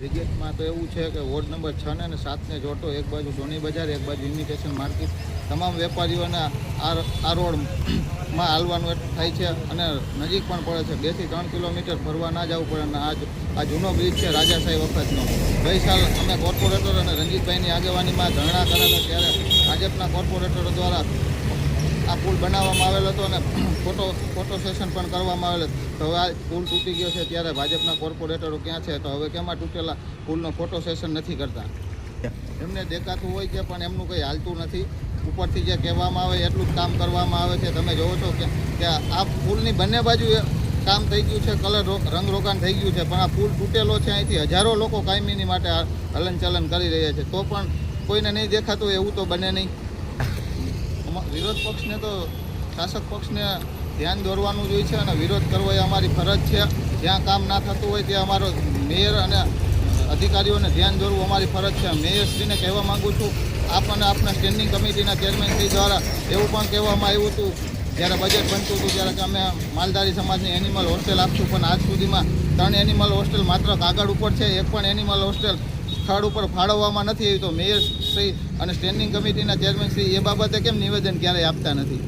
વિગતમાં તો એવું છે કે વોર્ડ નંબર છ ને સાતને જોડતો એક બાજુ સોની બજાર, એક બાજુ ઇમિટેશન માર્કેટ તમામ વેપારીઓને આ આ રોડમાં હાલવાનું થાય છે અને નજીક પણ પડે છે. બેથી ત્રણ કિલોમીટર ફરવા ના જવું પડે અને આ આ જૂનો બ્રિજ છે રાજાશાહી વખતનો ગઈ સાલ અમે કોર્પોરેટર અને રંજીતભાઈની આગેવાનીમાં ધરણા કરેલા ત્યારે ભાજપના કોર્પોરેટરો દ્વારા આ પુલ બનાવવામાં આવેલો હતો અને ફોટો ફોટો સેશન પણ કરવામાં આવેલ તો હવે આ પુલ તૂટી ગયો છે ત્યારે ભાજપના કોર્પોરેટરો ક્યાં છે? તો હવે કેમાં તૂટેલા પુલનો ફોટો સેશન નથી કરતા. એમને દેખાતું હોય છે, પણ એમનું કંઈ હાલતું નથી. ઉપરથી જે કહેવામાં આવે, એટલું જ કામ કરવામાં આવે છે. તમે જોવો છો કે આ પુલની બંને બાજુ કામ થઈ ગયું છે, કલર રો- રંગરોગાન થઈ ગયું છે, પણ આ પુલ તૂટેલો છે અહીંથી. હજારો લોકો કાયમીની માટે હલનચલન કરી રહ્યા છે. તો પણ કોઈને નહીં દેખાતું, એવું તો બને નહીં. વિરોધ પક્ષને તો શાસક પક્ષને ધ્યાન દોરવાનું જ હોય છે અને વિરોધ કરવો એ અમારી ફરજ છે. જ્યાં કામ ના થતું હોય ત્યાં અમારો મેયર અને અધિકારીઓને ધ્યાન દોરવું અમારી ફરજ છે. મેયરશ્રીને કહેવા માંગુ છું આપ અને આપના સ્ટેન્ડિંગ કમિટીના ચેરમેનશ્રી દ્વારા એવું પણ કહેવામાં આવ્યું હતું, જ્યારે બજેટ બનતું હતું, ત્યારે કે અમે માલધારી સમાજની એનિમલ હોસ્ટેલ આપશું, પણ આજ સુધીમાં ત્રણ એનિમલ હોસ્ટેલ માત્ર કાગળ ઉપર છે, એક પણ એનિમલ હોસ્ટેલ સ્થળ ઉપર ફાળવવામાં નથી આવી તો મેયર શ્રી અને સ્ટેન્ડિંગ કમિટીના ચેરમેન શ્રી એ બાબતે કેમ નિવેદન ક્યારેય આપતા નથી?